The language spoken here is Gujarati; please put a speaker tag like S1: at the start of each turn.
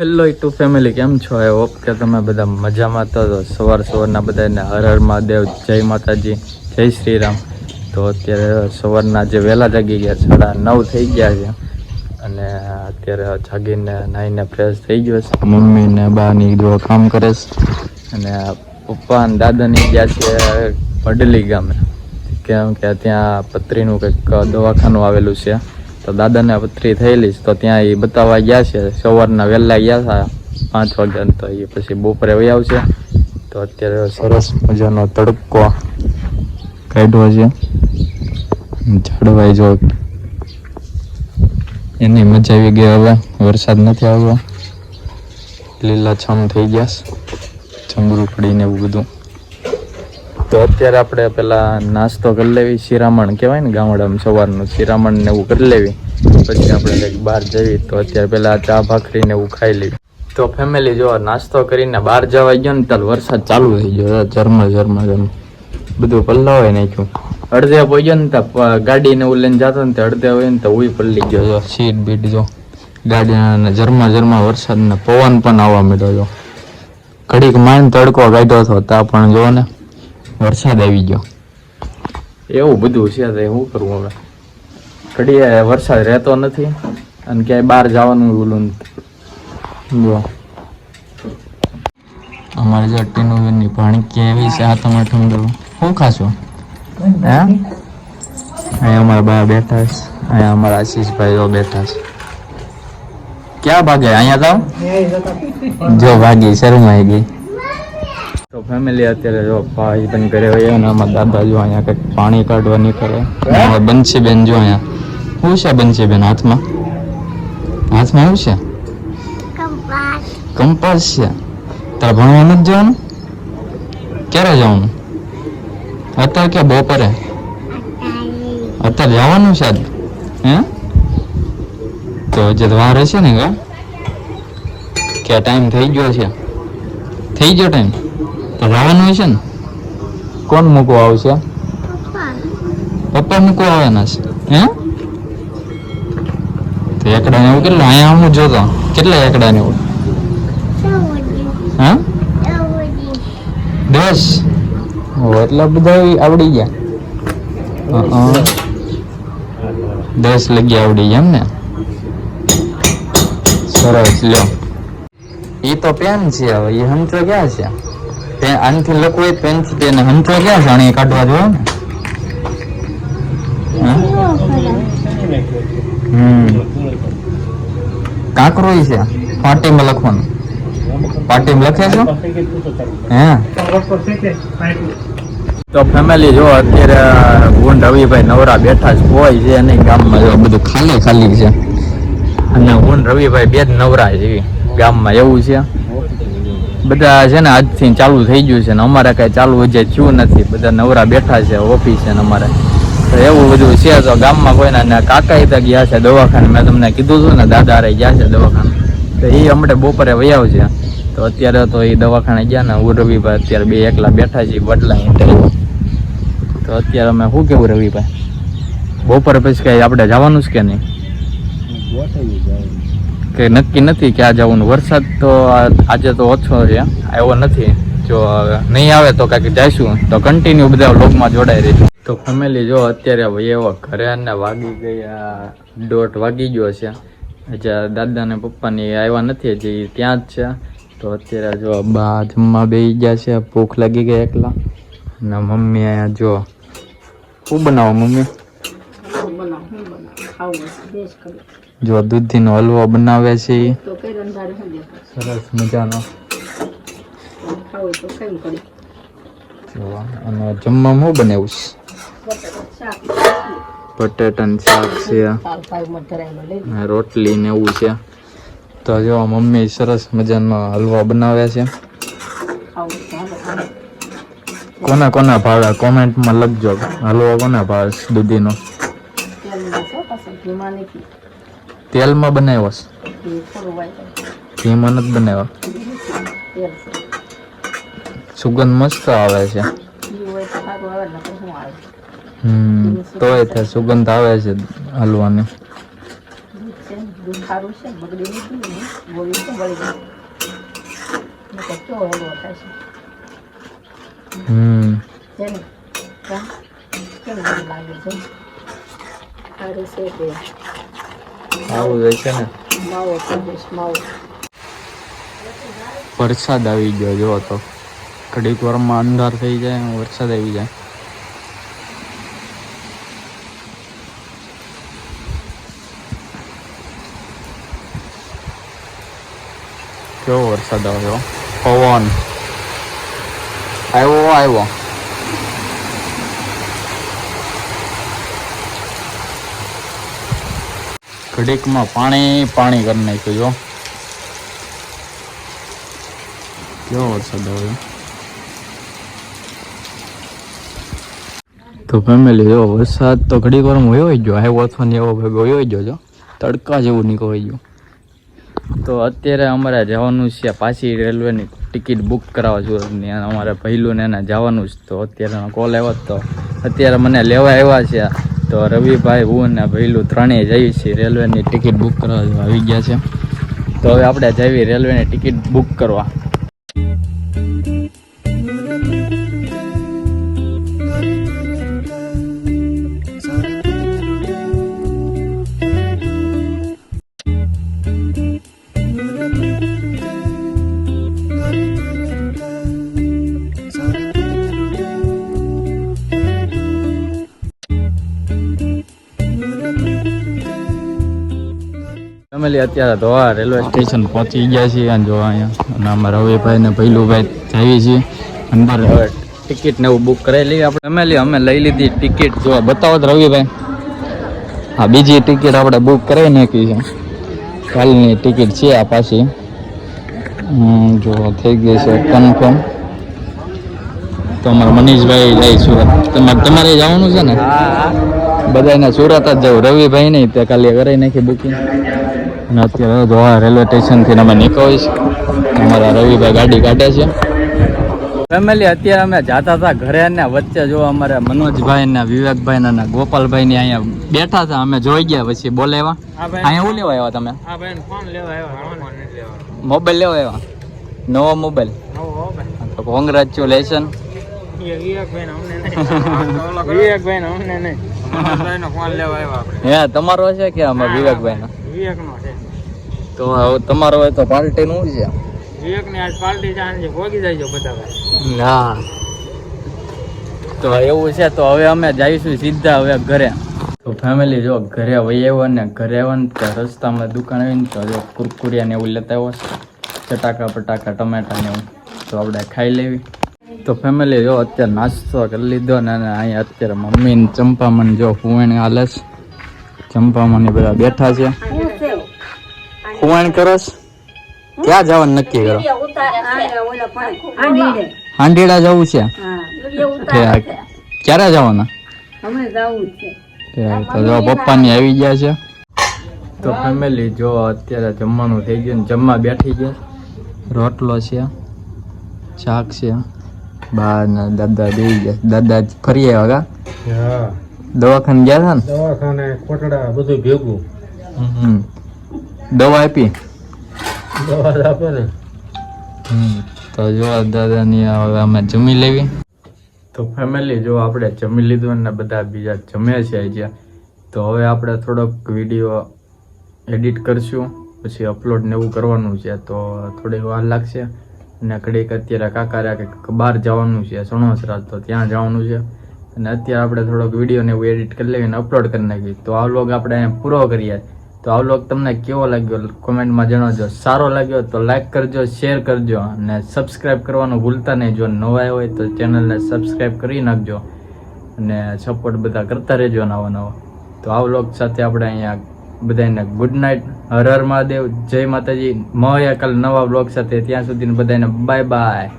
S1: હેલો ટુ ફેમિલી કેમ છો? આઈ હોપ કે તમે બધા મજામાં તો સવાર સવારના બધાને હર હર મહાદેવ, જય માતાજી, જય શ્રી રામ તો અત્યારે સવારના જે વહેલા જાગી ગયા સાડા નવ થઈ ગયા છે. અને અત્યારે જાગીને નાહીને ફ્રેશ થઈ ગયો છે. મમ્મી ને બાની જો કામ કરે છે. અને પપ્પા અને દાદાની ગયા છે પડલી ગામે. કેમ કે ત્યાં પત્રીનું કંઈક દવાખાનું આવેલું છે. તો દાદાને પથરી થયેલી તો ત્યાં એ બતાવવા ગયા છે. સવારના વહેલા ગયા હતા પાંચ વાગ્યા તો એ પછી બપોરે વહી આવશે. તો અત્યારે સરસ મજાનો તડકો કાઢ્યો છે. ઝાડવાઈ જો. એની મજા આવી ગઈ હવે. વરસાદ નથી આવ્યો. લીલાછમ થઈ ગયા જંગરું પડીને એવું બધું. તો અત્યારે આપણે પેલા નાસ્તો કરી લેવી. શિરામણ કહેવાય ને ગામડામાં સવારનું શિરામણ ને એવું કરી લેવી. પછી આપણે કંઈક બહાર જઈએ તો અત્યારે પેલા ચા ભાખરીને એવું ખાઈ લઈએ. તો ફેમિલી જો નાસ્તો કરીને બહાર જવા ગયો ને ત્યારે વરસાદ ચાલુ થઈ ગયો. ઝરમર ઝરમર ઝરમર. બધું પલ્લાવાય નાખ્યું. અડધે પહોંચ્યો ને ત્યાં ગાડીને એવું લઈને જતો ને તે અડધે હોય ને તો ઉઈ પલ્લી ગયો. સીટ બીટ જો. ગાડી ઝરમા ઝરમા વરસાદ ને પવન પણ આવવા માંડ્યો જો. ઘડીક માન તડકો કાઢ્યો હતો, તા પણ જો ને વરસાદ આવી ગયો. એવું બધું છે તો શું કરવું હવે? ઘડીએ વરસાદ રહેતો નથી અને ક્યાંય બહાર જવાનું ઓલું. જો. અમારે જો ટીનુબેનની પાણી કેવી છે આ તમારે ઠંડો શું ખાશો? હે? અહીંયા અમારા બા બેઠા છે અહીંયા અમારા આશીષભાઈઓ બેઠા છે. ક્યાં ભાગે? અહીંયા તો? જો ભાગી શરમાઈ ગઈ. તો ફેમિલી અત્યારે જો ભાઈ પણ ઘરે હોય અને અમારા દાદા જો અહીંયા કંઈક પાણી કાઢવા નીકળે. બંસી બેન જો અહીંયા શું છે બંસી બેન હાથમાં હાથમાં એવું છે કંપાસ છે તારે ભણવા નથી જવાનું ક્યારે જવાનું અત્યારે કે બપોરે અત્યારે જવાનું છે આજ હે તો જે વાર હશે ને કા કે ટાઈમ થઈ ગયો છે થઈ ગયો ટાઈમ તો જવાનું હશે ને કોણ મૂકવા આવશે પપ્પા મૂકવા આવવાના છે હે તો એકડા ને એવું કેટલું? અહીંયા હું જોતો કેટલા એકડા ને એવું? હા? દસ? એટલા બધા આવડી ગયા. દસ લગી આવડી ગયા એમ ને? સરસ, લ્યો. એ તો પેન છે હવે એ હંચો ક્યાં છે? તે આનથી લખવું હોય પેનથી તેને હંચો ક્યાં છે? અને કાઢવા જો ને? હમ. કાંકરો ય છે. પાટીમાં લખવાનું. પાટીમાં લખે છે? હે? તો ફેમિલી જો અત્યારે ગુણ રવિભાઈ નવરા બેઠા જ કોઈ છે નહીં ગામમાં જો બધું ખાલી ખાલી છે. અને ગુણ રવિભાઈ બે જ નવરા છે ગામમાં એવું છે. બધા છે ને આજથી ચાલુ થઈ ગયું છે ને અમારે કઈ ચાલુ હજી થયું નથી. બધા નવરા બેઠા છે ઓફિસે ને અમારે. એવું બધું છે તો ગામમાં કોઈના કાકા એ ગયા છે દવાખાને. મેં તમને કીધું હતું ને, દાદા રે ગયા છે દવાખાને. તો એ હમણાં બપોરે વયાવ છે. તો અત્યારે તો એ દવાખાને ગયા ને, હું રવિભાઈ અત્યારે બે એકલા બેઠા છીએ બદલા તો અત્યારે અમે શું કેવું રવિભાઈ? બપોરે પછી કઈ આપણે જવાનું છે કે નહીં? કે નક્કી નથી કે આ જવું વરસાદ તો આજે તો ઓછો છે. આવ્યો નથી. જો નહીં આવે તો કાંઈક જઈશું. તો કન્ટિન્યુ બધા વ્લોગમાં જોડાઈ રહીશું. તો ફેમિલી જો અત્યારે ભાઈ ઘરે ને વાગી ગયા દોઢ વાગી ગયો છે. હજી દાદા ને પપ્પાની આવ્યા નથી હજી ત્યાં જ છે. તો અત્યારે જો બા જમવા બેસી ગયા છે ભૂખ લાગી ગઈ એકલા. અને મમ્મી અહીંયા જો શું બનાવો મમ્મી? જો દૂધીનો હલવો બનાવે છે. સરસ મજાનો. અને જમવામાં શું બનાવ્યું છે બટેટાનું શાક છે. રોટલી ને એવું છે. તો જો મમ્મી સરસ મજાનો હલવો બનાવે છે. કોના કોના ભાવે? કોમેન્ટમાં લખજો. હલવો કોના ભાવે દૂધીનો? તેલમાં બનાવ્યો ઘીમાં નથી બનાવ્યો. સુગંધ મસ્ત આવે છે. તોય થાય. સુગંધ આવે છે હલવાની. હમ. આવું હોય છે ને. વરસાદ આવી ગયો જો તો. ઘડીક વારમાં અંધાર થઈ જાય વરસાદ આવી જાય. કેવો વરસાદ આવ્યો પવન આવ્યો આવ્યો ઘડીકમાં પાણી પાણી કરી નાખ્યું જો કેવો વરસાદ આવ્યો? તો ફેમિલી જો, વરસાદ તો ઘડીક વારમાં વયો ગયો. આવ્યો અથવા ને એવો ભેગો વયો ગયો, જો. તડકા જેવું નીકળી ગયું. તો અત્યારે અમારે જવાનું છે પાછી રેલવેની ટિકિટ બુક કરાવવા સુરતની અને અમારે પહેલું ને એને જવાનું છે. તો અત્યારે કોલ આવ્યો જ તો અત્યારે મને લેવા આવ્યા છે. તો રવિભાઈ, હું અને પહેલું ત્રણેય જઈએ છીએ રેલવેની ટિકિટ બુક કરવા. આવી ગયા છે. તો હવે આપણે જઈએ રેલવેની ટિકિટ બુક કરવા. ફેમિલી અત્યારે ધોવા રેલવે સ્ટેશન પહોંચી ગયા છીએ અને જો અહીંયા અને અમારા રવિભાઈ ને ભૈલુભાઈ જઈએ છીએ. અંદર હવે ટિકિટ ને એવું બુક કરેલી આપણે. ફેમિલી અમે લઈ લીધી ટિકિટ જો બતાવો તો રવિભાઈ. હા બીજી ટિકિટ આપણે બુક કરાવી નાખી છે. કાલની ટિકિટ છે આ પાછી. જો થઈ ગઈ છે કન્ફર્મ તો અમારા મનીષભાઈ જાય સુરત. તમારે તમારે જવાનું છે ને? બધાને સુરત જ જવું. રવિભાઈ નહીં તે કાલે કરાવી નાખી બુકિંગ અને અત્યારે જો રેલવે સ્ટેશનથી અમે નીકળીએ છીએ. અમારા રવિભાઈ ગાડી કાઢે છે. ફેમિલી અત્યારે અમે જાતા હતા ઘરે ને વચ્ચે જો અમારે મનોજભાઈ ને વિવેકભાઈ ને ગોપાલભાઈ ને અહીંયા બેઠા હતા. અમે જોઈ ગયા પછી બોલાવ્યા. અહીંયા શું લેવા આવ્યા તમે? મોબાઈલ લેવા આવ્યા? નવો મોબાઈલ? તો કોંગ્રેચ્યુલેશન હે તમારો છે કે અમે વિવેકભાઈ નો તો હવે તમારો હોય તો પાર્ટી નું છે. ના. તો એવું છે તો હવે અમે જઈશું સીધા હવે ઘરે. તો ફેમિલી જો ઘરે વહી આવ્યો ને ઘરે આવ્યો ને તો રસ્તામાં દુકાન આવીને તો જો કુરકુરિયા ને એવું લેતા આવ્યો છે. ચટાકા પટાકા ટમેટા ને એવું. તો આપણે ખાઈ લેવી. તો ફેમિલી જો અત્યારે નાસ્તો કરી લીધો ને અને અહીંયા અત્યારે મમ્મી ને ચંપામણ જો ફુવાણ હાલે છે. ચંપામણ બધા બેઠા છે. ફુવાણ કરસ? ક્યાં જવાનું નક્કી કરો? હાંડીડા જવું છે? કે આ ક્યારે જવાના? તો જો પપ્પાની આવી ગયા છે. તો ફેમિલી જો અત્યારે જમવાનું થઈ ગયું ને જમવા બેઠી ગયા. રોટલો છે શાક છે બા ને દાદા બેસી ગયા. દાદા ફરી આવ્યા કા દવાખાને ગયા હતા ને?
S2: દવાખાને કોટડા બધું ભેગું.
S1: હમ. દવા આપી?
S2: દવા આપે ને.
S1: તો જો દાદાની હવે અમે જમી લેવી. તો ફેમિલી જો આપણે જમી લીધું ને બધા બીજા જમ્યા છે આજે તો હવે આપણે થોડોક વીડિયો એડિટ કરશું પછી અપલોડ ને એવું કરવાનું છે. તો થોડીક વાર લાગશે. અને ઘડીક અત્યારે કાકારા કંઈક બહાર જવાનું છે સણોસરા તો ત્યાં જવાનું છે. અને અત્યારે આપણે થોડોક વીડિયો ને એવું એડિટ કરી લઈએ અને અપલોડ કરી નાખીએ. તો આ વ્લોગ આપણે અહીંયા પૂરો કરીએ. તો આ વ્લોગ તમને કેવો લાગ્યો? કોમેન્ટમાં જણાવજો. સારો લાગ્યો તો લાઈક કરજો શેર કરજો અને સબસ્ક્રાઈબ કરવાનું ભૂલતા નહીં. જો નવા હોય તો ચેનલને સબસ્ક્રાઈબ કરી નાખજો અને સપોર્ટ બધા કરતા રહેજો નવો નવો. તો આ વ્લોગ સાથે આપણે અહીંયા બધાને ગુડ નાઇટ હર હર મહાદેવ. જય માતાજી. મળ્યા કાલ નવા વ્લોગ સાથે. ત્યાં સુધી બધાને બાય બાય